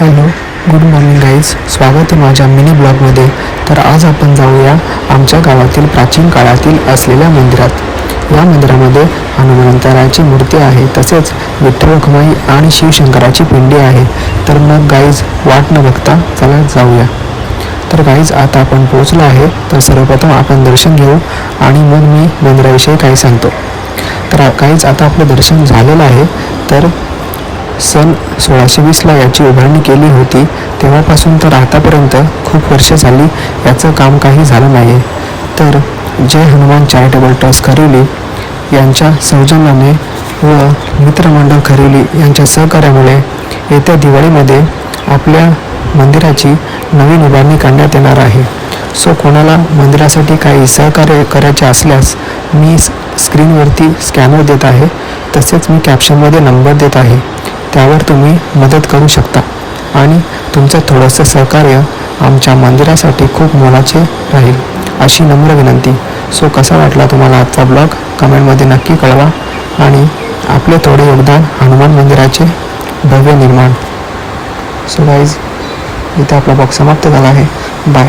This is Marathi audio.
Hello good morning guys. स्वागत आहे माझ्या मिनी ब्लॉगमध्ये. तर आज आपण जाऊया आमच्या गावातील प्राचीन काळातील असलेल्या मंदिरात. या मंदिरामध्ये हनुमंतराची मूर्ती आहे तसेच विठ्ठल रखुमाई आणि शिवशंकराची पिंडी आहे. तर मग गाईज वाट न बघता चला जाऊया. तर गाईज आता आपण पोहोचलो आहे तर सर्वप्रथम आपण दर्शन घेऊ आणि मग मी मंदिराविषयी काही सांगतो. तर काहीच आता आपलं दर्शन झालेलं आहे तर सन सोळाशे वीसला याची उभारणी केली होती. तेव्हापासून तर आतापर्यंत खूप वर्ष झाली याचं काम काही झालं नाही तर जय हनुमान चॅरिटेबल ट्रस्ट खरेली यांच्या सौजन्याने व मित्रमंडळ खरेली यांच्या सहकार्यामुळे येत्या दिवाळीमध्ये आपल्या मंदिराची नवीन उभारणी करण्यात येणार आहे. सो कोणाला मंदिरासाठी काही सहकार्य करायचे असल्यास मी स्क्रीनवरती स्कॅनर देत आहे. तसेच मी कॅप्शनमध्ये नंबर देत आहे. त्यावर तुम्ही मदत करू शकता. आणि तुमचं थोडंसं सहकार्य आमच्या मंदिरासाठी खूप मोलाचे राहील अशी नम्र विनंती. सो कसा वाटला तुम्हाला आजचा ब्लॉग? कमेंटमध्ये नक्की कळवा. आणि आपले थोडे योगदान हनुमान मंदिराचे भव्य निर्माण. सो गाईज इथे आपला बॉक्स समाप्त झाला आहे. बाय